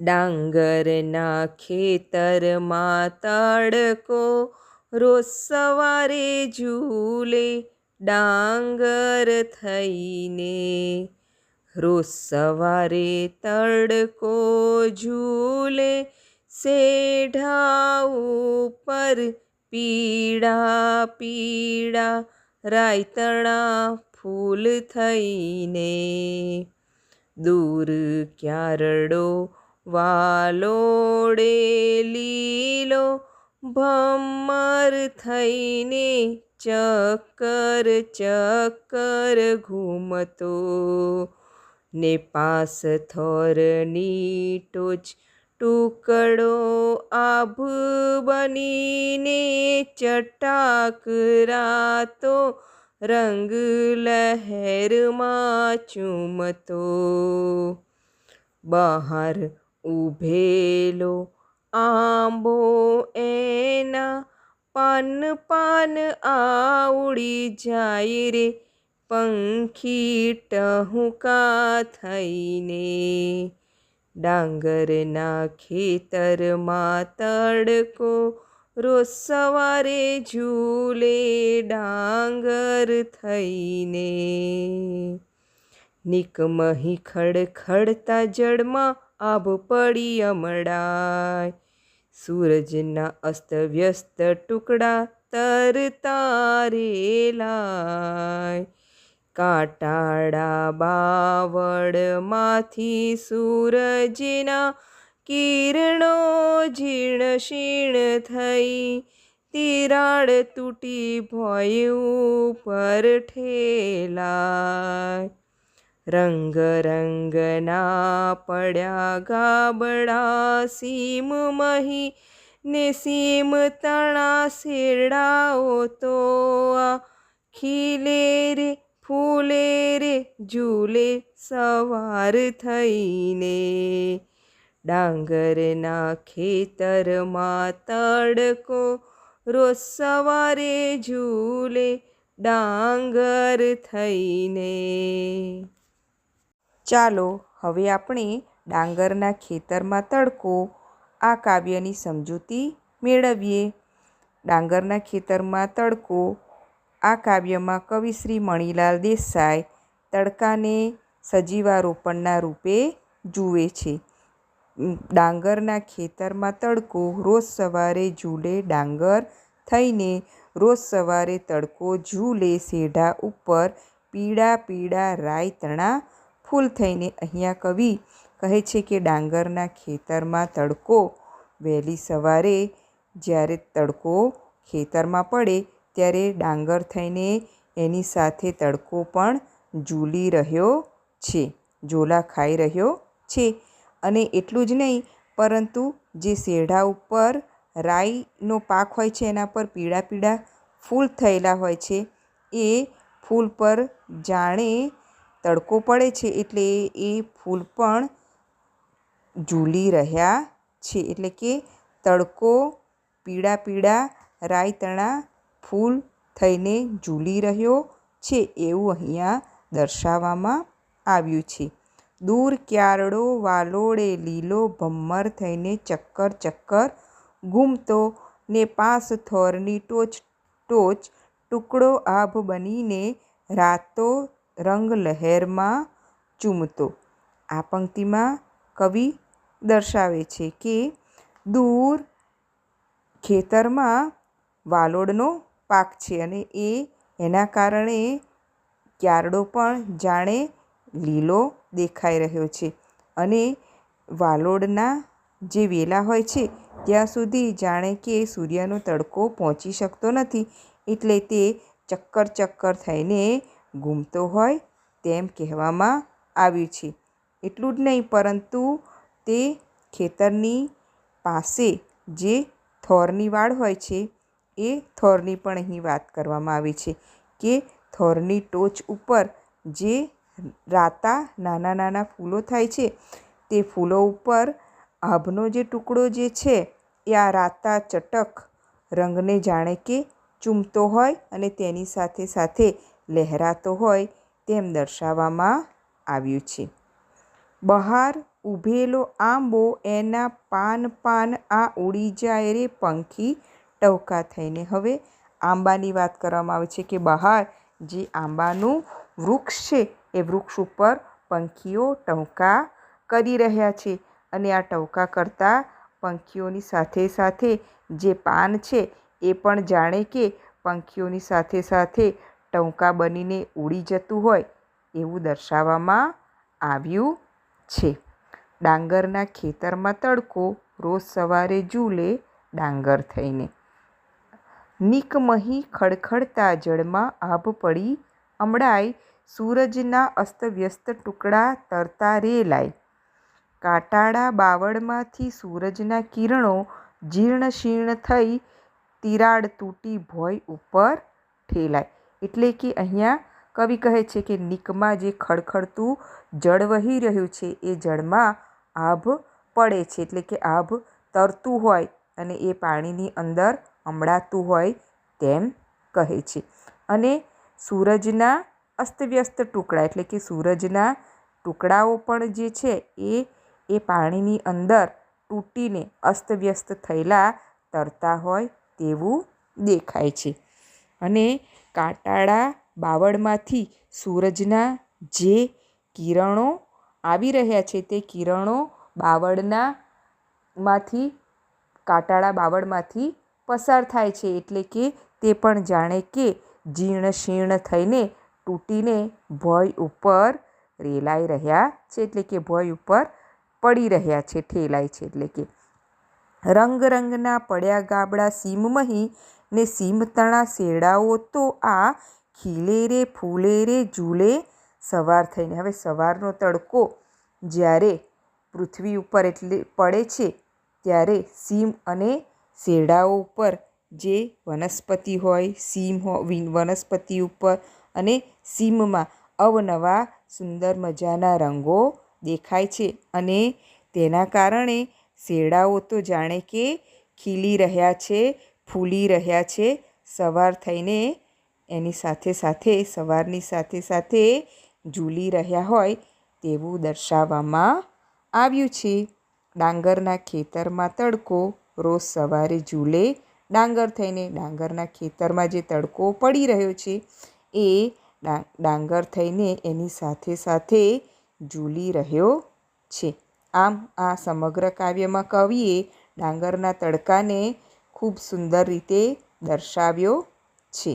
ડાંગરના ખેતરમાં તડકો રોજ સવારે ઝૂલે ડાંગર થઈને. રોજ સવારે તડકો ઝૂલે સેઢા ઉપર પીળા પીળા રાયતણા ફૂલ થઈને. દૂર ક્યારડો વાલોડે લીલો ભમર થઈને ચક્કર ચક્કર ઘૂમતો. ને પાસ થોરની ટોચ ટુકડો આભ બનીને ચટાકરાતો રંગ લહેરમાં ચૂમતો. બહાર ઊભેલો આંબો એના પાન પાન આવડી જાય રે. પંખી ટહુકા થઈને ડાંગરના ખેતરમાં તડકો રોજ સવારે ઝૂલે ડાંગર થઈને. નિકમહી ખડખડતા જળમાં આભ પડી અમડાય સૂરજના અસ્તવ્યસ્ત ટુકડા તરતા રેલાય કાંટાળા બાવળમાંથી સૂરજના કિરણો ઝીણ શીણ થઈ. તિરાડ તૂટી ભયું પર ઠેલાય. રંગ રંગના પડ્યા ગાબડા સીમ મહી ને સીમ તણા શેરડાઓ તો ખીલે રે, ફૂલે રે, ઝૂલે સવાર થઈને. ડાંગરના ખેતરમાં તડકો રોજ સવારે ઝૂલે ડાંગર થઈને. ચાલો હવે આપણે ડાંગરના ખેતરમાં તડકો આ કાવ્યની સમજૂતી મેળવીએ. ડાંગરના ખેતરમાં તડકો, આ કાવ્યમાં કવિ શ્રી મણિલાલ દેસાઈ તડકાને સજીવારોપણના રૂપે જુએ છે. ડાંગરના ખેતરમાં તડકો, રોજ સવારે ઝૂલે ડાંગર થઈને, રોજ સવારે તડકો ઝૂલે સેઢા ઉપર પીળા પીળા રાય તણા ફૂલ થઈને અહીંયા કવિ કહે છે કે ડાંગરના ખેતરમાં તડકો. વહેલી સવારે જ્યારે તડકો ખેતરમાં પડે ત્યારે ડાંગર થઈને એની સાથે તડકો પણ ઝૂલી રહ્યો છે, ઝોલા ખાઈ રહ્યો છે. અને એટલું જ નહીં, પરંતુ જે શેઢા ઉપર રાઈનો પાક હોય છે, એના પર પીળા પીળા ફૂલ થયેલા હોય છે, એ ફૂલ પર જાણે તડકો પડે છે એટલે એ ફૂલ પણ ઝૂલી રહ્યા છે. એટલે કે તડકો પીળા પીળા રાયતણા ફૂલ થઈને ઝૂલી રહ્યો છે એવું અહીંયા દર્શાવવામાં આવ્યું છે. દૂર ક્યારડો વાલોડે લીલો ભમ્મર થઈને ચક્કર ચક્કર ઘૂમતો ને પાસ થોરની ટોચ ટોચ ટુકડો આભ બનીને રાતો રંગ લહેરમાં ચૂમતો. આ પંક્તિમાં કવિ દર્શાવે છે કે દૂર ખેતરમાં વાલોડનો પાક છે અને એ એના કારણે ક્યારડો પણ જાણે લીલો દેખાઈ રહ્યો છે અને વાલોડના જે વેલા હોય છે ત્યાં સુધી જાણે કે સૂર્યનો તડકો પહોંચી શકતો નથી. એટલે તે ચક્કર ચક્કર થઈને ઘૂમતો હોય તેમ કહેવામાં આવ્યું છે. એટલું જ નહીં, પરંતુ તે ખેતરની પાસે જે થોરની વાડ હોય છે, એ થોરની પણ અહીં વાત કરવામાં આવી છે કે થોરની ટોચ ઉપર જે રાતા નાના નાના ફૂલો થાય છે, તે ફૂલો ઉપર આભનો જે ટુકડો જે છે, એ આ રાતા ચટક રંગને જાણે કે ચૂમતો હોય અને તેની સાથે સાથે લહેરાતો હોય તેમ દર્શાવવામાં આવ્યું છે. બહાર ઊભેલો આંબો એના પાન પાન આ ઉડી જાય રે પંખી ટવકા થઈને. હવે આંબાની વાત કરવામાં આવે છે કે બહાર જે આંબાનું વૃક્ષ છે એ વૃક્ષ ઉપર પંખીઓ ટવકા કરી રહ્યા છે અને આ ટવકા કરતા પંખીઓની સાથે સાથે જે પાન છે એ પણ જાણે કે પંખીઓની સાથે સાથે ટવકા બનીને ઉડી જતું હોય એવું દર્શાવવામાં આવ્યું છે. ડાંગરના ખેતરમાં તડકો, રોજ સવારે ઝૂલે ડાંગર થઈને. નિકમહી ખડખડતા જળમાં આભ પડી અમડાય સૂરજના અસ્તવ્યસ્ત ટુકડા તરતા રેલાય. કાટાળા બાવળમાંથી સૂરજના કિરણો જીર્ણ શીર્ણ થઈ તિરાડ તૂટી ભોય ઉપર ઠેલાય. એટલે કે અહીંયા કવિ કહે છે કે નિકમાં જે ખડખડતું જળ વહી રહ્યું છે, એ જળમાં આભ પડે છે. એટલે કે આભ તરતું હોય અને એ પાણીની અંદર અમળાતું હોય તેમ કહે છે. અને સૂરજના અસ્તવ્યસ્ત ટુકડા, એટલે કે સૂરજના ટુકડાઓ પણ જે છે, એ એ પાણીની અંદર તૂટીને અસ્તવ્યસ્ત થયેલા તરતા હોય તેવું દેખાય છે. અને કાંટાળા બાવળમાંથી સૂરજના જે કિરણો આવી રહ્યા છે તે કિરણો બાવળના માંથી કાંટાળા બાવળમાંથી પસાર થાય છે એટલે કે તે પણ જાણે કે જીર્ણ શીર્ણ થઈને તૂટીને ભોંય ઉપર રેલાઈ રહ્યા છે એટલે કે ભોંય ઉપર પડી રહ્યા છે, ઠેલાય છે એટલે કે. રંગ રંગના પડ્યા ગાબડા સીમમહી ને સીમતણા શેરડાઓ તો આ ખીલે રે ફૂલે રે ઝૂલે સવાર થઈને. હવે સવારનો તડકો જ્યારે પૃથ્વી ઉપર એટલે પડે છે, ત્યારે સીમ અને શેરડાઓ ઉપર જે વનસ્પતિ હોય, સીમ વનસ્પતિ ઉપર અને સીમમાં અવનવા સુંદર મજાના રંગો દેખાય છે અને તેના કારણે શેરડાઓ તો જાણે કે ખીલી રહ્યા છે ફૂલી રહ્યા છે. સવાર થઈને એની સાથે સાથે, સવારની સાથે સાથે ઝૂલી રહ્યા હોય તેવું દર્શાવવામાં આવ્યું છે. ડાંગરના ખેતરમાં તડકો, રોજ સવારે ઝૂલે ડાંગર થઈને ડાંગરના ખેતરમાં જે તડકો પડી રહ્યો છે એ ડાંગર થઈને એની સાથે સાથે ઝૂલી રહ્યો છે. આમ આ સમગ્ર કાવ્યમાં કવિએ ડાંગરના તડકાને ખૂબ સુંદર રીતે દર્શાવ્યો છે.